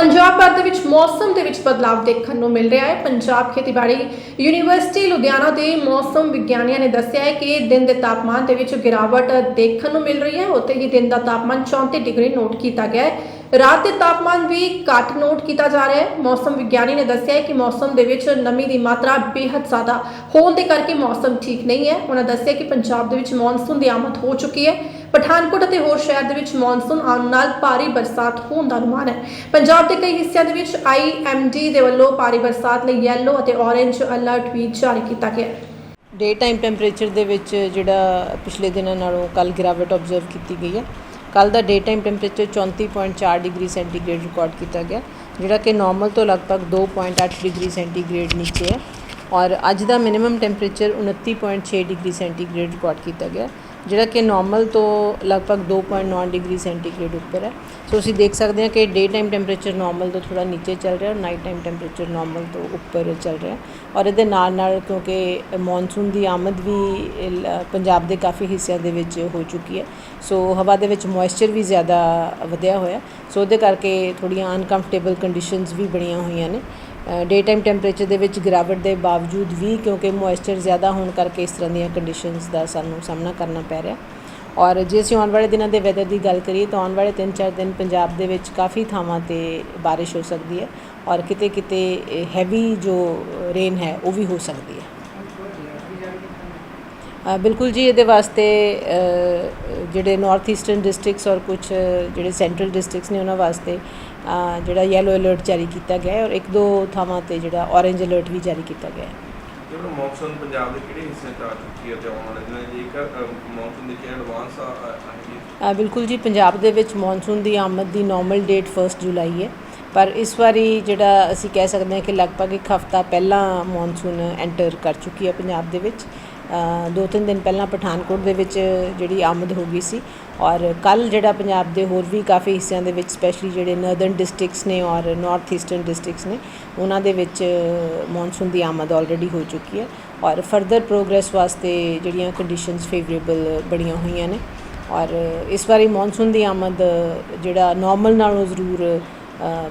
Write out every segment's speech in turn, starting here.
ਪੰਜਾਬ ਭਰ ਦੇ ਵਿੱਚ ਮੌਸਮ ਦੇ ਵਿੱਚ ਬਦਲਾਅ ਦੇਖਣ ਨੂੰ ਮਿਲ ਰਿਹਾ ਹੈ। ਪੰਜਾਬ ਖੇਤੀਬਾੜੀ ਯੂਨੀਵਰਸਿਟੀ ਲੁਧਿਆਣਾ ਦੇ ਮੌਸਮ ਵਿਗਿਆਨੀਆਂ ਨੇ ਦੱਸਿਆ ਹੈ ਕਿ ਦਿਨ ਦੇ ਤਾਪਮਾਨ ਦੇ ਵਿੱਚ ਗਿਰਾਵਟ ਦੇਖਣ ਨੂੰ ਮਿਲ ਰਹੀ ਹੈ। ਉੱਥੇ ਹੀ ਦਿਨ ਦਾ ਤਾਪਮਾਨ 34 ਡਿਗਰੀ ਨੋਟ ਕੀਤਾ ਗਿਆ ਹੈ। ਰਾਤ ਦੇ ਤਾਪਮਾਨ ਵੀ ਘੱਟ ਨੋਟ ਕੀਤਾ ਜਾ ਰਿਹਾ ਹੈ। ਮੌਸਮ ਵਿਗਿਆਨੀ ਨੇ ਦੱਸਿਆ ਹੈ ਕਿ ਮੌਸਮ ਦੇ ਵਿੱਚ ਨਮੀ ਦੀ ਮਾਤਰਾ ਬੇहद ਜ਼ਿਆਦਾ ਹੋਣ ਦੇ ਕਰਕੇ ਮੌਸਮ ਠੀਕ ਨਹੀਂ ਹੈ। ਉਹਨਾਂ ਦੱਸਿਆ ਕਿ ਪੰਜਾਬ ਦੇ ਵਿੱਚ ਮੌਨਸੂਨ ਦੀ ਆਮਦ ਹੋ ਚੁੱਕੀ ਹੈ। ਪਠਾਨਕੋਟ ਅਤੇ ਹੋਰ ਸ਼ਹਿਰ ਦੇ ਵਿੱਚ ਮੌਨਸੂਨ ਆਉਣ ਨਾਲ ਭਾਰੀ ਬਰਸਾਤ ਹੋਣ ਦਾ ਅਨੁਮਾਨ ਹੈ। ਪੰਜਾਬ ਦੇ ਕਈ ਹਿੱਸਿਆਂ ਦੇ ਵਿੱਚ ਆਈਐਮਡੀ ਦੇ ਵੱਲੋਂ ਭਾਰੀ ਬਰਸਾਤ ਲਈ ਯੈਲੋ ਅਤੇ ਔਰੇਂਜ ਅਲਰਟ ਵੀ ਜਾਰੀ ਕੀਤਾ ਗਿਆ ਹੈ। ਡੇ ਟਾਈਮ ਟੈਂਪਰੇਚਰ ਦੇ ਵਿੱਚ ਜਿਹੜਾ ਪਿਛਲੇ ਦਿਨਾਂ ਨਾਲੋਂ ਕੱਲ ਗਿਰਾਵਟ ਆਬਜ਼ਰਵ ਕੀਤੀ ਗਈ ਹੈ। ਕੱਲ ਦਾ day time temperature 34.4 degree centigrade record ਕੀਤਾ ਗਿਆ, ਜਿਹੜਾ ਕਿ ਨਾਰਮਲ ਤੋਂ ਲਗਭਗ 2.8 ਡਿਗਰੀ ਸੈਂਟੀਗ੍ਰੇਡ ਨੀਚੇ ਹੈ। ਔਰ ਅੱਜ ਦਾ minimum temperature 29.6 degree centigrade record ਕੀਤਾ ਗਿਆ ਜਿਹੜਾ ਕਿ ਨਾਰਮਲ ਤੋਂ ਲਗਭਗ 2.9 ਡਿਗਰੀ ਸੈਂਟੀਗ੍ਰੇਡ ਉੱਪਰ ਹੈ। ਸੋ ਅਸੀਂ ਦੇਖ ਸਕਦੇ ਹਾਂ ਕਿ ਡੇ ਟਾਈਮ ਟੈਂਪਰੇਚਰ ਨਾਰਮਲ ਤੋਂ ਥੋੜਾ ਨੀਚੇ ਚੱਲ ਰਿਹਾ ਔਰ ਨਾਈਟ ਟਾਈਮ ਟੈਂਪਰੇਚਰ ਨਾਰਮਲ ਤੋਂ ਉੱਪਰ ਚੱਲ ਰਿਹਾ ਔਰ ਇਹਦੇ ਨਾਲ ਨਾਲ ਕਿਉਂਕਿ ਮੌਨਸੂਨ ਦੀ ਆਮਦ ਵੀ ਲ- ਪੰਜਾਬ ਦੇ ਕਾਫੀ ਹਿੱਸਿਆਂ ਦੇ ਵਿੱਚ ਹੋ ਚੁੱਕੀ ਹੈ। ਸੋ ਹਵਾ ਦੇ ਵਿੱਚ ਮੋਇਸਚਰ ਵੀ ਜ਼ਿਆਦਾ ਵਧਿਆ ਹੋਇਆ ਸੋ ਉਹਦੇ ਕਰਕੇ ਥੋੜੀਆਂ ਅਨਕੰਫਰਟੇਬਲ ਕੰਡੀਸ਼ਨਸ ਵੀ ਬਣੀਆਂ ਹੋਈਆਂ ਨੇ। ਡੇ ਟਾਈਮ ਟੈਂਪਰੇਚਰ ਦੇ ਵਿੱਚ ਗਿਰਾਵਟ ਦੇ ਬਾਵਜੂਦ ਵੀ ਕਿਉਂਕਿ ਮੋਇਸਚਰ ਜ਼ਿਆਦਾ ਹੋਣ ਕਰਕੇ ਇਸ ਤਰ੍ਹਾਂ ਦੀਆਂ ਕੰਡੀਸ਼ਨਸ ਦਾ ਸਾਨੂੰ ਸਾਹਮਣਾ ਕਰਨਾ ਪੈ ਰਿਹਾ। ਔਰ ਜੇ ਅਸੀਂ ਆਉਣ ਵਾਲੇ ਦਿਨਾਂ ਦੇ ਵੈਦਰ ਦੀ ਗੱਲ ਕਰੀਏ ਤਾਂ ਆਉਣ ਵਾਲੇ 3-4 ਦਿਨ ਪੰਜਾਬ ਦੇ ਵਿੱਚ ਕਾਫੀ ਥਾਵਾਂ ਤੇ ਬਾਰਿਸ਼ ਹੋ ਸਕਦੀ ਹੈ ਔਰ ਕਿਤੇ ਕਿਤੇ ਹੈਵੀ ਜੋ ਰੇਨ ਹੈ ਉਹ ਵੀ ਹੋ ਸਕਦੀ ਹੈ। ਬਿਲਕੁਲ ਜੀ ਇਹਦੇ ਵਾਸਤੇ ਜਿਹੜੇ ਨਾਰਥ ਈਸਟਰਨ ਡਿਸਟ੍ਰਿਕਟਸ ਔਰ ਕੁਝ ਜਿਹੜੇ ਸੈਂਟਰਲ ਡਿਸਟ੍ਰਿਕਟਸ ਨੇ ਉਹਨਾਂ ਵਾਸਤੇ ਜਿਹੜਾ ਯੈਲੋ ਅਲਰਟ ਜਾਰੀ ਕੀਤਾ ਗਿਆ ਹੈ ਔਰ ਇੱਕ ਦੋ ਥਾਵਾਂ ਤੇ ਜਿਹੜਾ ਔਰੇਂਜ ਅਲਰਟ ਵੀ ਜਾਰੀ ਕੀਤਾ ਗਿਆ ਹੈ। ਜਿਹੜਾ ਮੌਨਸੂਨ ਪੰਜਾਬ ਦੇ ਕਿਹੜੇ ਹਿੱਸੇ 'ਚ ਆ ਚੁੱਕੀ ਹੈ ਤੇ ਆਉਣ ਵਾਲੇ ਦਿਨਾਂ ਜੇਕਰ ਮੌਨਸੂਨ ਦੀ ਕਿਹੜਾ ਐਡਵਾਂਸ ਆ ਬਿਲਕੁਲ ਜੀ ਪੰਜਾਬ ਦੇ ਵਿੱਚ ਮੌਨਸੂਨ ਦੀ ਆਮਦ ਦੀ ਨਾਰਮਲ ਡੇਟ 1 ਜੁਲਾਈ ਹੈ। ਪਰ ਇਸ ਵਾਰੀ ਜਿਹੜਾ ਅਸੀਂ ਕਹਿ ਸਕਦੇ ਹਾਂ ਕਿ ਲਗਭਗ ਇੱਕ ਹਫਤਾ ਪਹਿਲਾਂ ਮੌਨਸੂਨ ਐਂਟਰ ਕਰ ਚੁੱਕੀ ਹੈ ਪੰਜਾਬ ਦੇ ਵਿੱਚ। ਦੋ ਤਿੰਨ ਦਿਨ ਪਹਿਲਾਂ ਪਠਾਨਕੋਟ ਦੇ ਵਿੱਚ ਜਿਹੜੀ ਆਮਦ ਹੋ ਗਈ ਸੀ ਔਰ ਕੱਲ ਜਿਹੜਾ ਪੰਜਾਬ ਦੇ ਹੋਰ ਵੀ ਕਾਫੀ ਹਿੱਸਿਆਂ ਦੇ ਵਿੱਚ ਸਪੈਸ਼ਲੀ ਜਿਹੜੇ ਨਰਦਰਨ ਡਿਸਟ੍ਰਿਕਟਸ ਨੇ ਔਰ ਨਾਰਥ ਈਸਟਰਨ ਡਿਸਟ੍ਰਿਕਟਸ ਨੇ, ਉਹਨਾਂ ਦੇ ਵਿੱਚ ਮੌਨਸੂਨ ਦੀ ਆਮਦ ਆਲਰੇਡੀ ਹੋ ਚੁੱਕੀ ਹੈ ਔਰ ਫਰਦਰ ਪ੍ਰੋਗਰੈਸ ਵਾਸਤੇ ਜਿਹੜੀਆਂ ਕੰਡੀਸ਼ਨਸ ਫੇਵਰੇਬਲ ਬਣੀਆਂ ਹੋਈਆਂ ਨੇ ਔਰ ਇਸ ਵਾਰੀ ਮੌਨਸੂਨ ਦੀ ਆਮਦ ਜਿਹੜਾ ਨਾਰਮਲ ਨਾਲੋਂ ਜ਼ਰੂਰ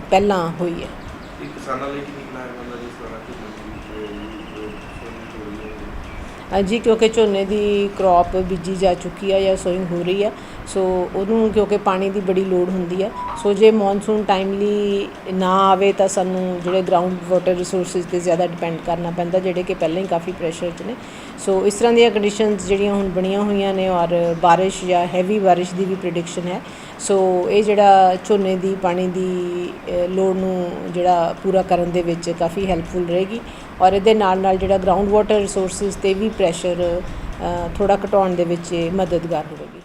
ਪਹਿਲਾਂ ਹੋਈ ਹੈ। ਕਿਸਾਨਾਂ ਲਈ ਕਿੰਨੀ ਕੁ ਲਾਹੇਵੰਦ ਹੈ ਜਿਸ ਤਰ੍ਹਾਂ ਕਿ ਜੋ ਸੋਨੀ ਹੋ ਰਹੀ ਹੈ ਅ, ਜੀ ਕਿਉਂਕਿ ਝੋਨੇ ਦੀ ਕ੍ਰੌਪ ਬੀਜੀ ਜਾ ਚੁੱਕੀ ਹੈ ਜਾਂ ਸੋਇੰਗ ਹੋ ਰਹੀ ਹੈ ਸੋ ਉਹਨੂੰ ਕਿਉਂਕਿ ਪਾਣੀ ਦੀ ਬੜੀ ਲੋੜ ਹੁੰਦੀ ਹੈ ਸੋ ਜੇ ਮੌਨਸੂਨ ਟਾਈਮਲੀ ਨਾ ਆਵੇ ਤਾਂ ਸਾਨੂੰ ਜਿਹੜੇ ਗਰਾਊਂਡ ਵਾਟਰ ਰਿਸੋਰਸਸ ਤੇ ਜ਼ਿਆਦਾ ਡਿਪੈਂਡ ਕਰਨਾ ਪੈਂਦਾ, ਜਿਹੜੇ ਕਿ ਪਹਿਲਾਂ ਹੀ ਕਾਫੀ ਪ੍ਰੈਸ਼ਰ 'ਚ ਨੇ। ਸੋ ਇਸ ਤਰ੍ਹਾਂ ਦੀਆਂ ਕੰਡੀਸ਼ਨਸ ਜਿਹੜੀਆਂ ਹੁਣ ਬਣੀਆਂ ਹੋਈਆਂ ਨੇ ਔਰ ਬਾਰਿਸ਼ ਜਾਂ ਹੈਵੀ ਬਾਰਿਸ਼ ਦੀ ਵੀ ਪ੍ਰੈਡਿਕਸ਼ਨ ਹੈ ਸੋ ਇਹ ਜਿਹੜਾ ਝੋਨੇ ਦੀ, ਪਾਣੀ ਦੀ ਲੋੜ ਨੂੰ ਜਿਹੜਾ ਪੂਰਾ ਕਰਨ ਦੇ ਵਿੱਚ ਕਾਫੀ ਹੈਲਪਫੁਲ ਰਹੇਗੀ। ਔਰ ਇਹਦੇ ਨਾਲ ਨਾਲ ਜਿਹੜਾ ਗਰਾਊਂਡ ਵਾਟਰ ਰਿਸੋਰਸਸ ਤੇ ਵੀ ਪ੍ਰੈਸ਼ਰ ਥੋੜਾ ਘਟਾਉਣ ਦੇ ਵਿੱਚ ਇਹ ਮਦਦਗਾਰ ਹੋਵੇਗੀ।